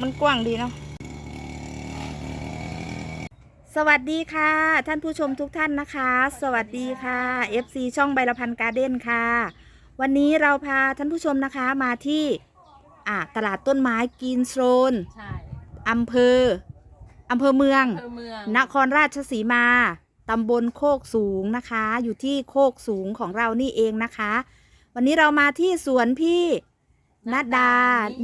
มันกว้างดีเนาะสวัสดีค่ะ ท่านผู้ชมทุกท่านนะคะ สวัสดีค่ะ FC ช่องใบละพันการ์เด้นค่ะ วันนี้เราพาท่านผู้ชมนะคะมาที่อ่าตลาดต้นไม้กินโซนใช่อำเภออำเภอเมือง อำเภอเมืองนครราชสีมา ตำบลโคกสูงนะคะ อยู่ที่โคกสูงของเรานี่เองนะคะ วันนี้เรามาที่สวนพี่นัดดา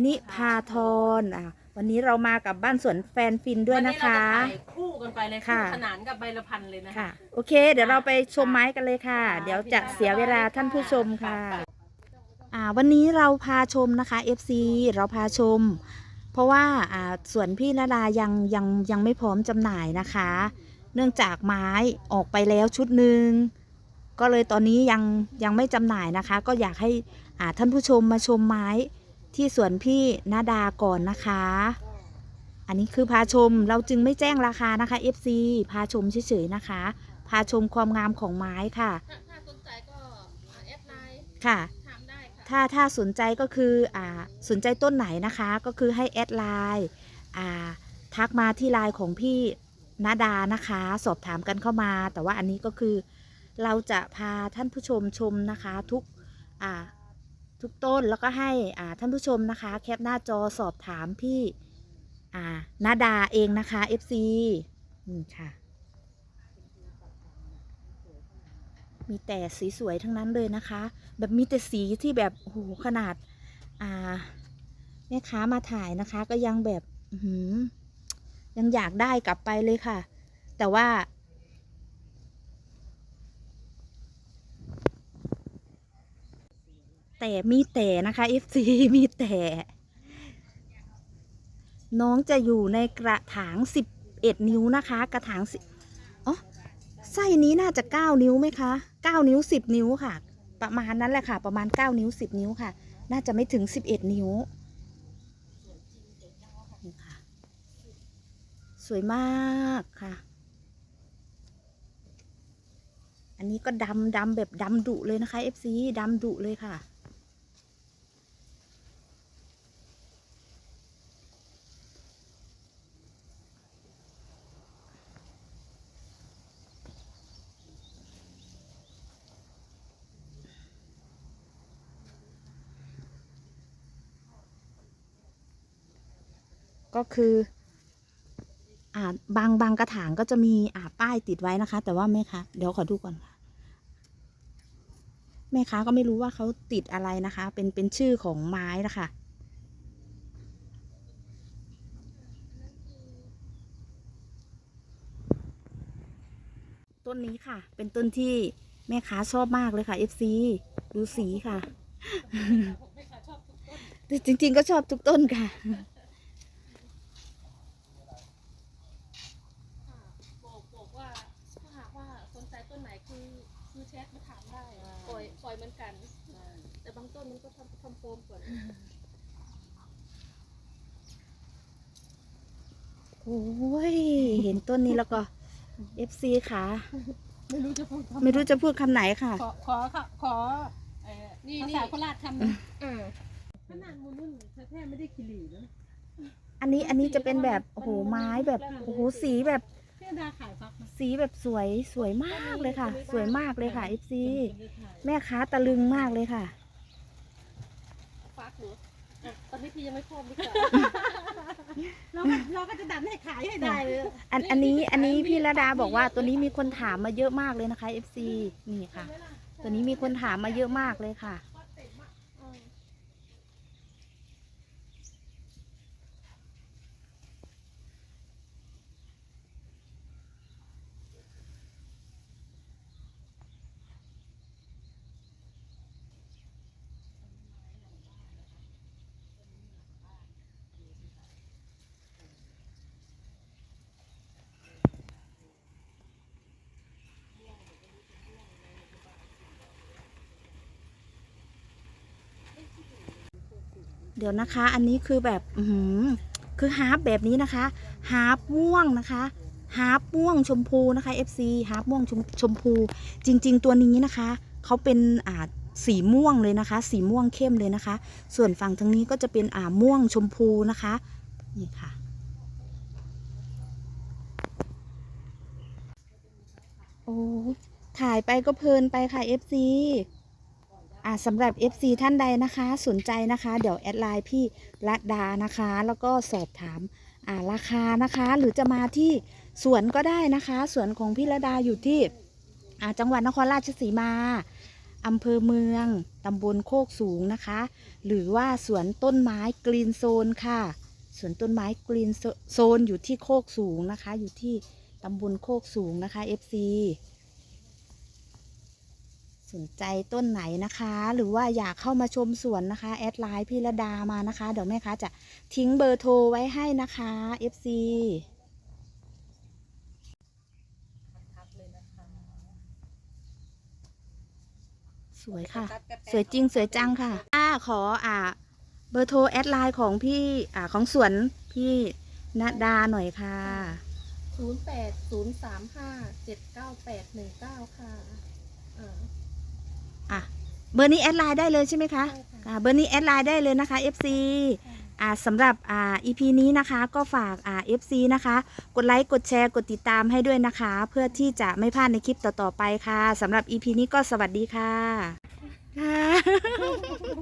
นิพาทรอะ วันนี้เรามากับบ้านสวนแฟนฟินด้วยนะคะ วัเราจถ่ายคู่กันไปเลยค่ะ คู่ขนานกับใบละพันเลยนะคะ ค่ะ โอเค เดี๋ยวเราไปชมไม้กันเลยค่ะ ค่ะเดี๋ยวจะเสียเวลาท่านผู้ชมค่ะค่ะอ่า วันนี้เราพาชมนะคะ FC เราพาชม เพราะว่าอ่าสวนพี่นาดายังยังยังไม่พร้อมจำหน่ายนะคะ เนื่องจากไม้ออกไปแล้วชุดหนึ่งก็เลยตอนนี้ยังยังไม่จำหน่ายนะคะ ก็อยากให้อ่าท่านผู้ชมมาชมไม้ ที่สวนพี่นาดาก่อนนะคะ อันนี้คือพาชมเราจึงไม่แจ้งราคานะคะ FC พาชมเฉยๆนะคะ พาชมความงามของไม้ค่ะ ถ้าถ้าสนใจก็แอดไลน์ค่ะ ถามได้ค่ะถ้าถ้าสนใจก็คืออ่าสนใจต้นไหนนะคะ ก็คือให้แอดไลน์อ่าทักมาที่ไลน์ของพี่นาดานะคะ สอบถามกันเข้ามา แต่ว่าอันนี้ก็คือเราจะพาท่านผู้ชมชมนะคะ ทุกอ่า ทุกต้นแล้วก็ให้ท่านผู้ชมนะคะ แคปหน้าจอสอบถามพี่นาดาเองนะคะ FC นี่ค่ะ มีแต่สีสวยทั้งนั้นเลยนะคะ แบบมีแต่สีที่แบบโอ้โหขนาดอ่าแม่ค้ามาถ่ายนะคะ ก็ยังแบบยังอยากได้กลับไปเลยค่ะ แต่ว่า แต่มีแต่นะคะ FC มีแต่ น้องจะอยู่ในกระถาง11นิ้วนะคะ กระถางสิอ๋อไส้นี้น่าจะ9นิ้วไหมคะ9นิ้ว10นิ้วค่ะ ประมาณนั้นแหละค่ะ ประมาณ9นิ้ว10นิ้วค่ะ น่าจะไม่ถึง11นิ้วค่ะสวยมากค่ะ อันนี้ก็ดำดำแบบดำดุเลยนะคะ FC ดำดุเลยค่ะ ก็คืออ่าบางบางกระถางก็จะมีอ่าป้ายติดไว้นะคะ แต่ว่าแม่ค้าเดี๋ยวขอดูก่อนค่ะ แม่ค้าก็ไม่รู้ว่าเขาติดอะไรนะคะ เป็นเป็นชื่อของไม้นะคะต้นนี้ค่ะ เป็นต้นที่แม่ค้าชอบมากเลยค่ะ FC ดูสีค่ะแต่จริง ๆ ก็ชอบทุกต้นค่ะ บอกบอกว่าถ้าหากว่าสนใจต้นไหนคือคือแชทมาถามได้ปล่อยปล่อย เหมือนกัน แต่บางต้นมันก็ทำทำโฟมก่อนโอ้ย เห็นต้นนี้แล้วก็ FC ค่ะ ไม่รู้จะพูดคำไม่รู้จะพูดคำไหนค่ะ ขอขอค่ะขอเอ่อนี่ภาษาโคราชคำหนึงเออขนาดมูนุ่นแท้ๆไม่ได้คิรินะอันนี้อันนี้จะเป็นแบบโอ้โหไม้แบบโอ้โหสีแบบเพื่อดาขายฟักนะ สีแบบสวยสวยมากเลยค่ะ สวยมากเลยค่ะ FC แม่ค้าตะลึงมากเลยค่ะฟักหนูอะตอนนี้พี่ยังไม่พร้อมดีกว่าเราก็เราก็จะดันให้ขายให้ได้เลยอันอันนี้อันนี้พี่ระดาบอกว่าตัวนี้มีคนถามมาเยอะมากเลยนะคะ FC นี่ค่ะ ตัวนี้มีคนถามมาเยอะมากเลยค่ะ เดี๋ยวนะคะ อันนี้คือแบบอืคือฮาร์ปแบบนี้นะคะฮาร์ปม่วงนะคะฮาร์ปม่วงชมพูนะคะ FC ฮาร์ปม่วงชมชมพู จริง ๆ ตัวนี้นะคะเขาเป็นอ่าสีม่วงเลยนะคะ สีม่วงเข้มเลยนะคะ ส่วนฝั่งทางนี้ก็จะเป็นอ่าม่วงชมพูนะคะ นี่ค่ะ โอ้ถ่ายไปก็เพลินไปค่ะ FC อ่าสำหรับ FC ท่านใดนะคะ สนใจนะคะ เดี๋ยวแอดไลน์พี่รัดดานะคะ แล้วก็สอบถามอ่าราคานะคะ หรือจะมาที่สวนก็ได้นะคะ สวนของพี่ระดาอยู่ที่อ่าจังหวัดนครราชสีมาอำเภอเมือง ตำบลโคกสูงนะคะ หรือว่าสวนต้นไม้กรีนโซนค่ะ สวนต้นไม้กรีนโซนอยู่ที่โคกสูงนะคะ อยู่ที่ตำบลโคกสูงนะคะ FC สนใจต้นไหนนะคะ หรือว่าอยากเข้ามาชมสวนนะคะ แอดไลน์พี่ระดามานะคะ เดี๋ยวแม่ค้าจะทิ้งเบอร์โทรไว้ให้นะคะ FC สวยค่ะ สวยจริงสวยจังค่ะอ่าขออ่า เบอร์โทรแอดไลน์ของพี่อ่าของสวนพี่ณดาหน่อยค่ะศูนย์แปดศูนย์สามห้าเจ็ดเก้าแปดหนึ่งเก้าค่ะอ่า อะเบอร์นี้แอดไลน์ได้เลยใช่ไหมคะคะอ่าเบอร์นี้แอดไลน์ได้เลยนะคะ FC อ่าสำหรับอ่า EP นี้นะคะก็ฝากอ่า FC นะคะ กดไลค์กดแชร์กดติดตามให้ด้วยนะคะ เพื่อที่จะไม่พลาดในคลิปต่อๆไปค่ะสำหรับ EP นี้ก็สวัสดีค่ะค่ะ